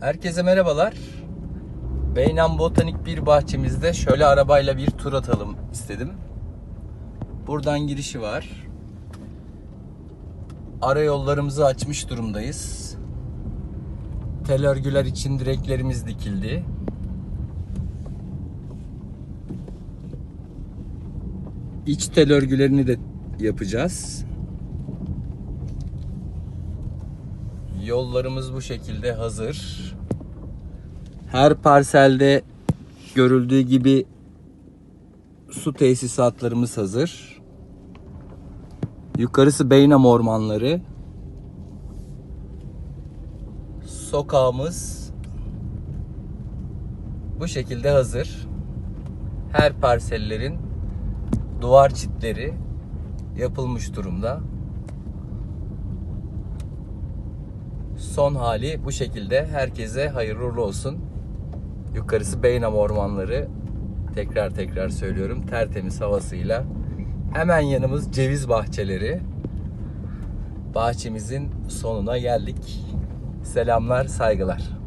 Herkese merhabalar. Beynan Botanik bir bahçemizde şöyle arabayla bir tur atalım istedim. Buradan girişi var. Ara yollarımızı açmış durumdayız. Tel örgüler için direklerimiz dikildi. İç tel örgülerini de yapacağız. Yollarımız bu şekilde hazır. Her parselde görüldüğü gibi su tesisatlarımız hazır. Yukarısı Beynam ormanları. Sokağımız bu şekilde hazır. Her parsellerin duvar çitleri yapılmış durumda. Son hali bu şekilde. Herkese hayırlı olsun. Yukarısı Beynam ormanları. Tekrar tekrar söylüyorum. Tertemiz havasıyla. Hemen yanımız ceviz bahçeleri. Bahçemizin sonuna geldik. Selamlar, saygılar.